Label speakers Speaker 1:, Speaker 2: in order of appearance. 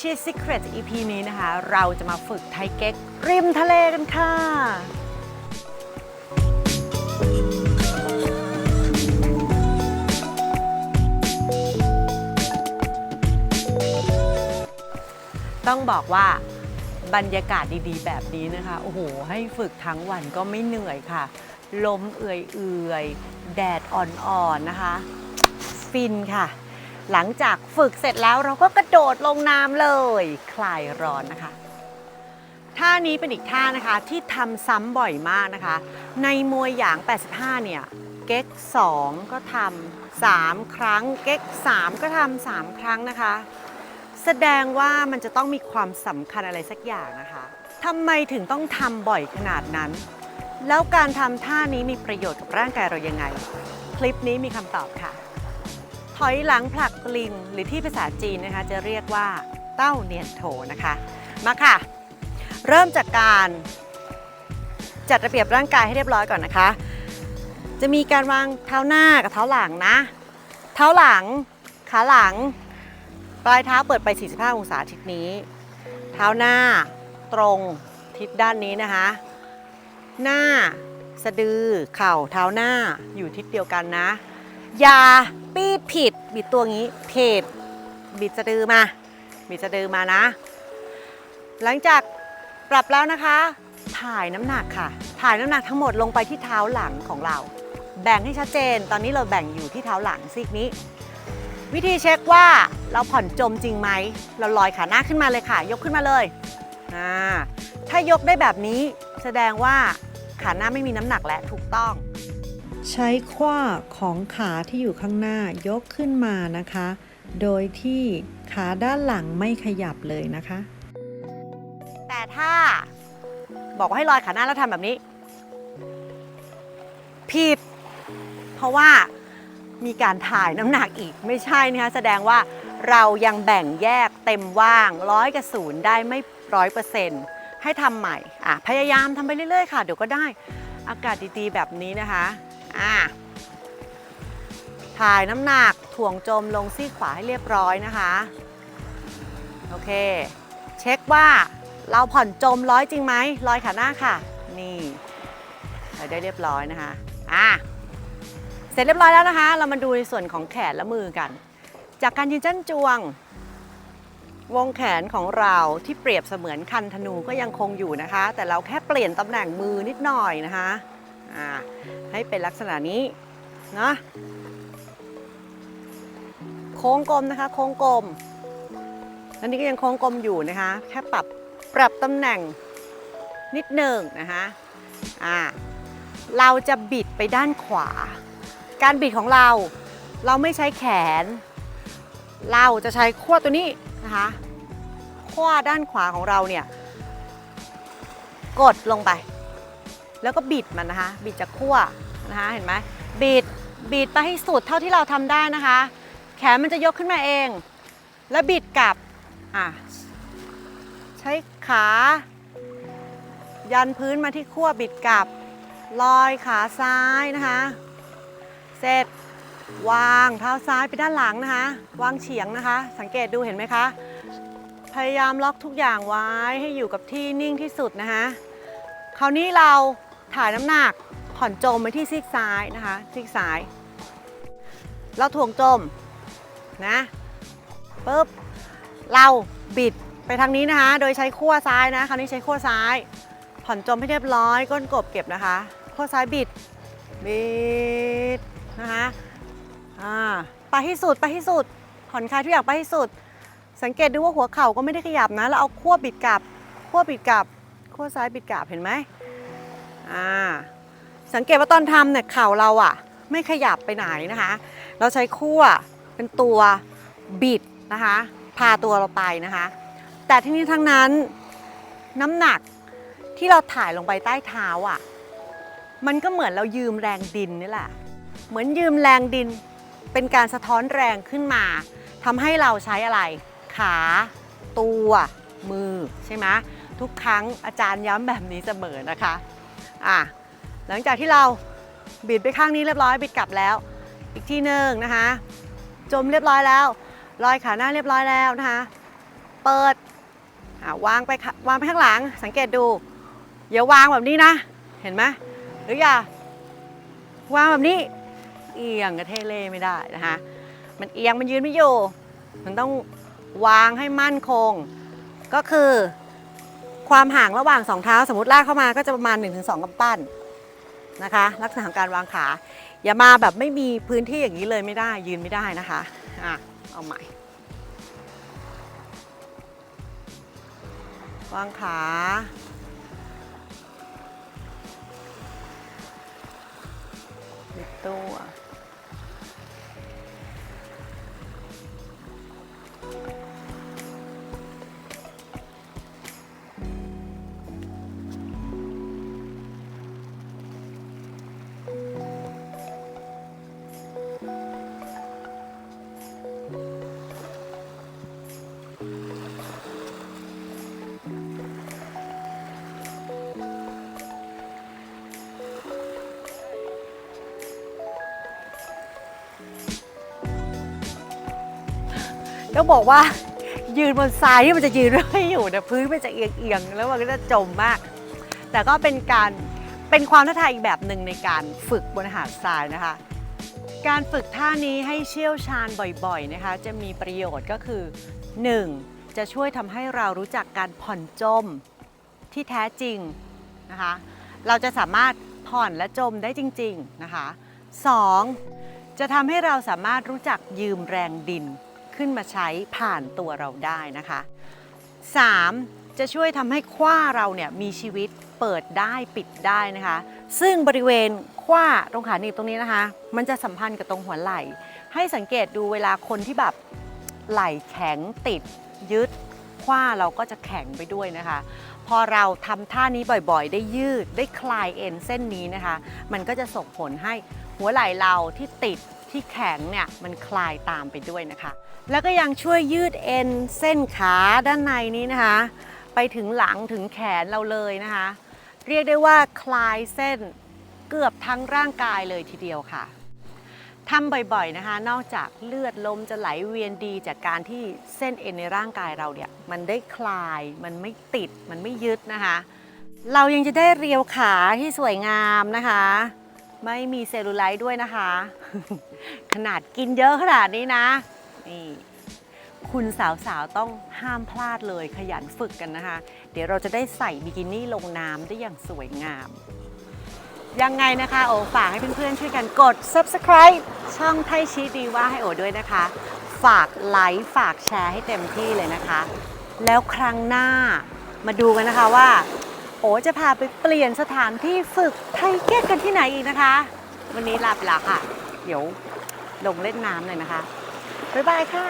Speaker 1: ชีส Secret EP นี้นะคะ เราจะมาฝึกไทยเก๊ก ริมทะเลกันค่ะ ต้องบอกว่าบรรยากาศดีๆ แบบนี้นะคะ โอ้โห ให้ฝึกทั้งวันก็ไม่เหนื่อยค่ะ ลมเอื่อยๆ แดดอ่อนๆ นะคะ ฟินค่ะ หลังจากฝึกเสร็จแล้วเราก็กระโดดลงน้ำเลย คลายร้อนนะคะ ท่านี้เป็นอีกท่านะคะที่ทำซ้ำบ่อยมากนะคะ ในมวยหยาง 85 เนี่ย เก๊ก 2 ก็ทำ3ครั้ง เก๊ก 3 ก็ทำ3ครั้งนะคะ แสดงว่ามันจะต้องมีความสำคัญอะไรสักอย่างนะคะทำไมถึงต้องทำบ่อยขนาดนั้น แล้วการทำท่านี้มีประโยชน์กับร่างกายเรายังไง คลิปนี้มีคำตอบค่ะ อยหลังผลักลิง หรือที่ภาษาจีนนะคะ จะเรียกว่าเต้าเนียนโถนะคะ มาค่ะ เริ่มจากการจัดระเบียบร่างกายให้เรียบร้อยก่อนนะคะ จะมีการวางเท้าหน้ากับเท้าหลังนะ เท้าหลัง ขาหลัง ปลายเท้าเปิดไป 45 องศาทิศนี้ เท้าหน้าตรงทิศด้านนี้นะคะ หน้า สะดือ เข่า เท้าหน้าอยู่ทิศเดียวกันนะ อย่า ปีดผิด บิดตัวงี้เพดบิดสะดือมา บิดสะดือมานะ หลังจากปรับแล้วนะคะ ถ่ายน้ำหนักค่ะ ถ่ายน้ำหนักทั้งหมดลงไปที่เท้าหลังของเรา แบ่งให้ชัดเจน ตอนนี้เราแบ่งอยู่ที่เท้าหลังซีกนี้ วิธีเช็คว่าเราผ่อนจมจริงไหม เราลอยขาหน้าขึ้นมาเลยค่ะ ยกขึ้นมาเลย ถ้ายกได้แบบนี้แสดงว่าขาหน้าไม่มีน้ำหนักและถูกต้อง
Speaker 2: ใช้ข้าของขาที่อยู่ข้างหน้ายกขึ้นมานะคะ โดยที่ขาด้านหลังไม่ขยับเลยนะคะ
Speaker 1: แต่ถ้าบอกว่าให้ลอยขาหน้าแล้วทำแบบนี้ ผิด เพราะว่ามีการถ่ายน้ำหนักอีกไม่ใช่นะคะแสดงว่าเรายังแบ่งแยกเต็มว่างร้อยกับศูนย์ได้ไม่ร้อยเปอร์เซ็นต์ให้ทำใหม่อะพยายามทำไปเรื่อยๆ ค่ะ เดี๋ยวก็ได้อากาศดีๆ แบบนี้นะคะ อะถ่ายน้ำหนักถ่วงจมลงซี่ขวาให้เรียบร้อยนะคะ โอเค เช็คว่าเราผ่อนจมร้อยจริงไหมร้อยขาหน้าค่ะ นี่เราได้เรียบร้อยนะคะ อะ เสร็จเรียบร้อยแล้วนะคะ เรามาดูในส่วนของแขนและมือกัน จากการยืนจั้นจวง วงแขนของเราที่เปรียบเสมือนคันธนูก็ยังคงอยู่นะคะ แต่เราแค่เปลี่ยนตำแหน่งมือนิดหน่อยนะคะ อ่าให้เป็นลักษณะนี้เนาะโค้งกลมนะคะ โค้งกลมอันนี้ก็ยังโค้งกลมอยู่นะคะ แค่ปรับปรับตำแหน่งนิดหนึ่งนะคะอ่าเราจะบิดไปด้านขวา การบิดของเราเราไม่ใช้แขน เราจะใช้ขั้วตัวนี้นะคะขั้วด้านขวาของเราเนี่ย กดลงไป แล้วก็บิดมันนะคะ บิดจากขั้วนะคะเห็นไหมบิดบิดไปให้สุดเท่าที่เราทำได้นะคะ แขนมันจะยกขึ้นมาเอง แล้วบิดกลับอะใช้ขา ยันพื้นมาที่ขั้วบิดกลับ ลอยขาซ้ายนะคะ เสร็จ วางเท้าซ้ายไปด้านหลังนะคะ วางเฉียงนะคะ สังเกตดูเห็นไหมคะ พยายามล็อกทุกอย่างไว้ให้อยู่กับที่นิ่งที่สุดนะคะ คราวนี้เรา ถ่ายน้ำหนักผ่อนจมไปที่ซีกซ้ายนะคะซีกซ้าย เราถ่วงจมนะปุ๊บเราบิดไปทางนี้นะคะ โดยใช้ขั้วซ้ายนะคราวนี้ใช้ขั้วซ้าย ผ่อนจมให้เรียบร้อยก้นกบเก็บนะคะขั้วซ้ายบิดบิดนะคะอ่าไปให้สุดไปให้สุด ผ่อนคลายทุกอย่างไปให้สุด สังเกตดูว่าหัวเข่าก็ไม่ได้ขยับนะแล้วเอาขั้วบิดกลับขั้วบิดกลับขั้วซ้ายบิดกลับเห็นไหม อ่าสังเกตว่าตอนทำเนี่ยเข่าเราอะไม่ขยับไปไหนนะคะ เราใช้ขั้วเป็นตัวบิดนะคะ พาตัวเราไปนะคะ แต่ที่นี้ทั้งนั้นน้ำหนักที่เราถ่ายลงไปใต้เท้าอะ มันก็เหมือนเรายืมแรงดินนี่แหละ เหมือนยืมแรงดินเป็นการสะท้อนแรงขึ้นมาทำให้เราใช้อะไร ขา ตัว มือใช่ไหมทุกครั้งอาจารย์ย้ำแบบนี้เสมอนะคะ อะหลังจากที่เราบิดไปข้างนี้เรียบร้อยบิดกลับแล้ว อีกที่หนึ่งนะคะ จมเรียบร้อยแล้วลอยขาหน้าเรียบร้อยแล้วนะคะ เปิดวางไปวางไปข้างหลัง สังเกตดูอย่าวางแบบนี้นะ เห็นไหมหรืออย่าวางแบบนี้ เอียงกระเทเล่ไม่ได้นะคะมันเอียงมันยืนไม่อยู่ มันต้องวางให้มั่นคง ก็คือ ความห่างระหว่างสองเท้า สมมติลากเข้ามาก็จะประมาณ 1-2กำปั้นนะคะ ลักษณะของการวางขา อย่ามาแบบไม่มีพื้นที่อย่างนี้เลยไม่ได้ยืนไม่ได้นะคะอะเอาใหม่ วางขาตัว ต้องบอกว่ายืนบนทรายที่มันจะยืนไม่อยู่เนี่ยพื้นมันจะเอียงๆแล้วมันก็จะจมมาก แต่ก็เป็นการเป็นความท้าทายอีกแบบหนึ่งในการฝึกบนหาดทรายนะคะ การฝึกท่านี้ให้เชี่ยวชาญบ่อยๆนะคะ จะมีประโยชน์ก็คือ 1. จะช่วยทำให้เรารู้จักการผ่อนจมที่แท้จริงนะคะ เราจะสามารถผ่อนและจมได้จริง ๆนะคะ 2. จะทำให้เราสามารถรู้จักยืมแรงดิน ขึ้นมาใช้ผ่านตัวเราได้นะคะ 3. จะช่วยทำให้ขว้าเราเนี่ยมีชีวิตเปิดได้ปิดได้นะคะ ซึ่งบริเวณขว้าตรงขาหนีบตรงนี้นะคะ มันจะสัมพันธ์กับตรงหัวไหล่ ให้สังเกตดูเวลาคนที่แบบไหล่แข็งติดยึดขว้าเราก็จะแข็งไปด้วยนะคะ พอเราทำท่านี้บ่อยๆ ได้ยืดได้คลายเอ็นเส้นนี้นะคะ มันก็จะส่งผลให้หัวไหล่เราที่ติด ที่แข็งเนี่ยมันคลายตามไปด้วยนะคะ แล้วก็ยังช่วยยืดเอ็นเส้นขาด้านในนี้นะคะ ไปถึงหลังถึงแขนเราเลยนะคะ เรียกได้ว่าคลายเส้นเกือบทั้งร่างกายเลยทีเดียวค่ะทำบ่อยๆนะคะ นอกจากเลือดลมจะไหลเวียนดีจากการที่เส้นเอ็นในร่างกายเราเนี่ยมันได้คลายมันไม่ติดมันไม่ยึดนะคะ เรายังจะได้เรียวขาที่สวยงามนะคะ ไม่มีเซลลูไลท์ด้วยนะคะ ขนาดกินเยอะขนาดนี้นะ นี่คุณสาวๆ ต้องห้ามพลาดเลยขยันฝึกกันนะคะ เดี๋ยวเราจะได้ใส่บิกินี่ลงน้ำได้อย่างสวยงาม ยังไงนะคะ โอฝากให้เพื่อนๆ ช่วยกันกด subscribe ช่องไทยชีดีว่าให้โอด้วยนะคะ ฝากไลค์ฝากแชร์ให้เต็มที่เลยนะคะ แล้วครั้งหน้ามาดูกันนะคะว่า โอจะพาไปเปลี่ยนสถานที่ฝึกไทเก๊กกันที่ไหนอีกนะคะ วันนี้ลาไปและค่ะ เดี๋ยวลงเล่นน้ำเลยนะคะ บ๊ายบายค่ะ